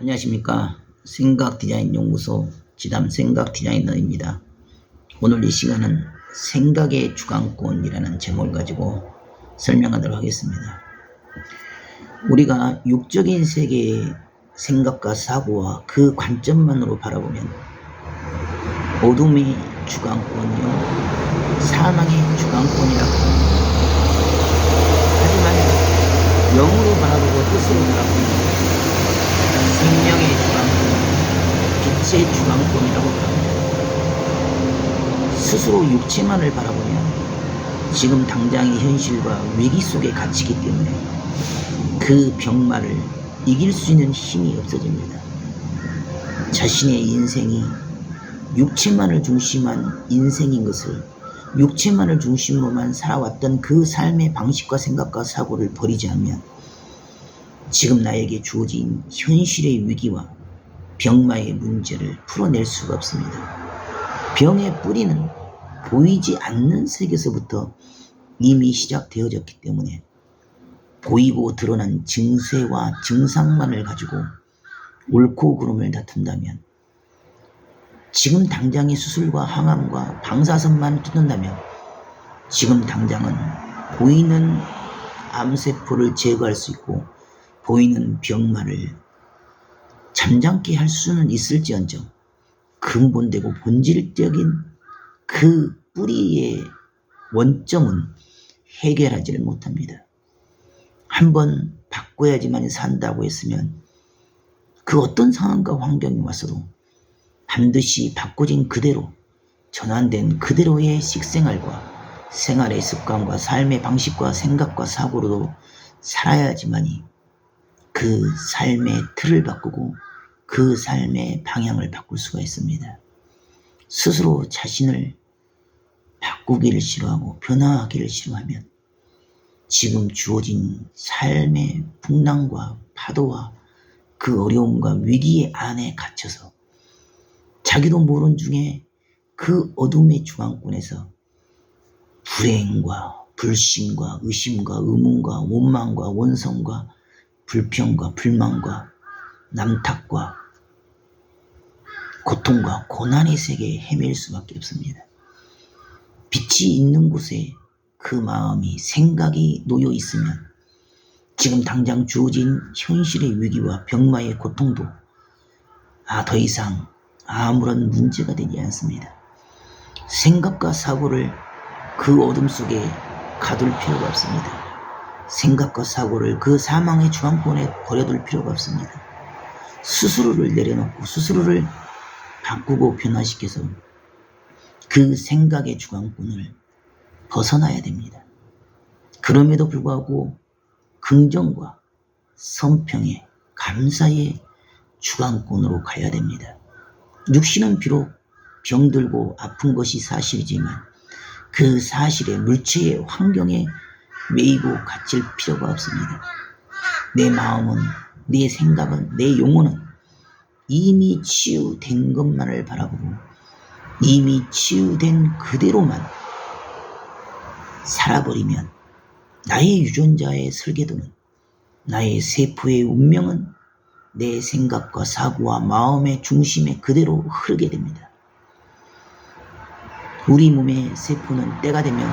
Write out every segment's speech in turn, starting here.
안녕하십니까. 생각 디자인 연구소 지담 생각 디자이너입니다. 오늘 이 시간은 생각의 주관권이라는 제목을 가지고 설명하도록 하겠습니다. 우리가 육적인 세계의 생각과 사고와 그 관점만으로 바라보면 어둠의 주관권이요 사망의 주관권이라고. 하지만 영으로 바라보고 뜻으로 바라보면 생명의 주관권, 빛의 주관권이라고 합니다. 스스로 육체만을 바라보면 지금 당장의 현실과 위기 속에 갇히기 때문에 그 병마를 이길 수 있는 힘이 없어집니다. 자신의 인생이 육체만을 중심한 인생인 것을 육체만을 중심으로만 살아왔던 그 삶의 방식과 생각과 사고를 버리지 않으면 지금 나에게 주어진 현실의 위기와 병마의 문제를 풀어낼 수가 없습니다. 병의 뿌리는 보이지 않는 세계에서부터 이미 시작되어졌기 때문에 보이고 드러난 증세와 증상만을 가지고 옳고 그름을 다툰다면 지금 당장의 수술과 항암과 방사선만 뜯는다면 지금 당장은 보이는 암세포를 제거할 수 있고 보이는 병마를 잠잠케 할 수는 있을지언정 근본되고 본질적인 그 뿌리의 원점은 해결하지를 못합니다. 한번 바꿔야지만 산다고 했으면 그 어떤 상황과 환경이 왔어도 반드시 바꿔진 그대로 전환된 그대로의 식생활과 생활의 습관과 삶의 방식과 생각과 사고로도 살아야지만이 그 삶의 틀을 바꾸고 그 삶의 방향을 바꿀 수가 있습니다. 스스로 자신을 바꾸기를 싫어하고 변화하기를 싫어하면 지금 주어진 삶의 풍랑과 파도와 그 어려움과 위기의 안에 갇혀서 자기도 모른 중에 그 어둠의 중앙권에서 불행과 불신과 의심과 의문과 원망과 원성과 불평과 불만과 남탓과 고통과 고난의 세계에 헤맬 수밖에 없습니다. 빛이 있는 곳에 그 마음이 생각이 놓여 있으면 지금 당장 주어진 현실의 위기와 병마의 고통도 아, 더 이상 아무런 문제가 되지 않습니다. 생각과 사고를 그 어둠 속에 가둘 필요가 없습니다. 생각과 사고를 그 사망의 주황권에 버려둘 필요가 없습니다. 스스로를 내려놓고 스스로를 바꾸고 변화시켜서 그 생각의 주관권을 벗어나야 됩니다. 그럼에도 불구하고 긍정과 선평의 감사의 주관권으로 가야 됩니다. 육신은 비록 병들고 아픈 것이 사실이지만 그 사실에 물체의 환경에 매이고 갇힐 필요가 없습니다. 내 마음은, 내 생각은, 내 영혼은 이미 치유된 것만을 바라보고 이미 치유된 그대로만 살아버리면 나의 유전자의 설계도는 나의 세포의 운명은 내 생각과 사고와 마음의 중심에 그대로 흐르게 됩니다. 우리 몸의 세포는 때가 되면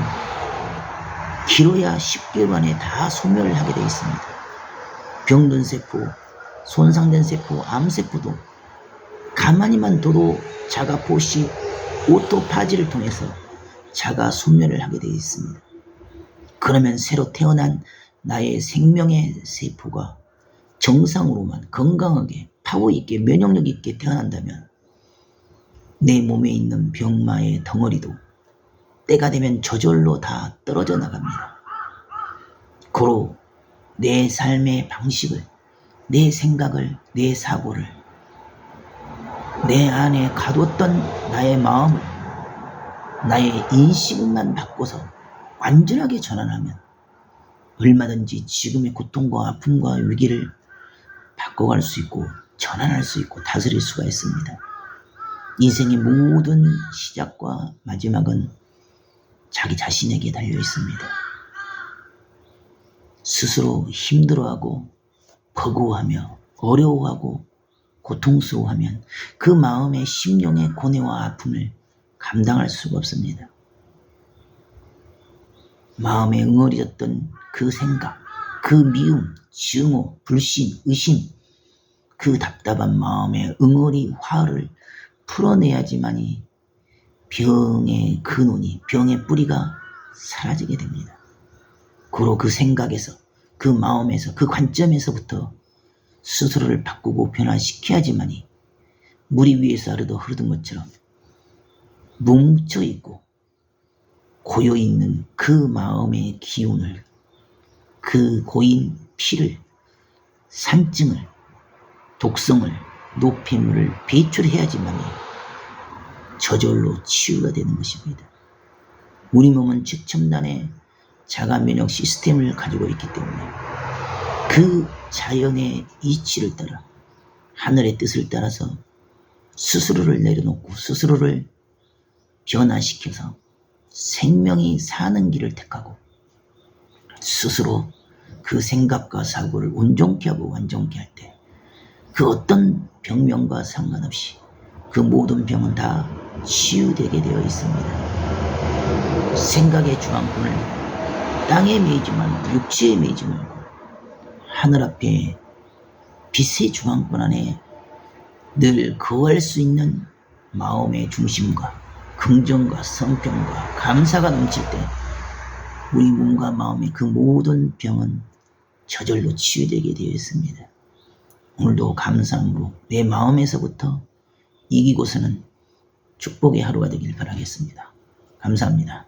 길어야 10개월 만에 다 소멸을 하게 되어 있습니다. 병든 세포, 손상된 세포, 암세포도 가만히만 둬도 자가 포식, 오토파지를 통해서 자가 소멸을 하게 되어 있습니다. 그러면 새로 태어난 나의 생명의 세포가 정상으로만 건강하게 파워 있게 면역력 있게 태어난다면 내 몸에 있는 병마의 덩어리도 때가 되면 저절로 다 떨어져 나갑니다. 고로 내 삶의 방식을, 내 생각을, 내 사고를, 내 안에 가뒀던 나의 마음을, 나의 인식만 바꿔서 완전하게 전환하면 얼마든지 지금의 고통과 아픔과 위기를 바꿔갈 수 있고 전환할 수 있고 다스릴 수가 있습니다. 인생의 모든 시작과 마지막은 자기 자신에게 달려 있습니다. 스스로 힘들어하고 버거워하며 어려워하고 고통스러워하면 그 마음의 심령의 고뇌와 아픔을 감당할 수가 없습니다. 마음에 응어리졌던 그 생각, 그 미움, 증오, 불신, 의심, 그 답답한 마음의 응어리 화를 풀어내야지만이 병의 근원이, 병의 뿌리가 사라지게 됩니다. 고로 그 생각에서, 그 마음에서, 그 관점에서부터 스스로를 바꾸고 변화시켜야지만이 물이 위에서 흐르도 흐르던 것처럼 뭉쳐 있고 고여 있는 그 마음의 기운을 그 고인 피를 산증을 독성을 노폐물을 배출해야지만이 저절로 치유가 되는 것입니다. 우리 몸은 최첨단의 자가 면역 시스템을 가지고 있기 때문에 그 자연의 이치를 따라 하늘의 뜻을 따라서 스스로를 내려놓고 스스로를 변화시켜서 생명이 사는 길을 택하고 스스로 그 생각과 사고를 온전케 하고 완전케 할 때 그 어떤 병명과 상관없이 그 모든 병은 다 치유되게 되어 있습니다. 생각의 주황권을 땅에 매이지 말고 육체에 매이지 말고 하늘 앞에 빛의 중앙권 안에 늘 거할 수 있는 마음의 중심과 긍정과 성평과 감사가 넘칠 때 우리 몸과 마음의 그 모든 병은 저절로 치유되게 되어 있습니다. 오늘도 감사함으로 내 마음에서부터 이기고서는 축복의 하루가 되길 바라겠습니다. 감사합니다.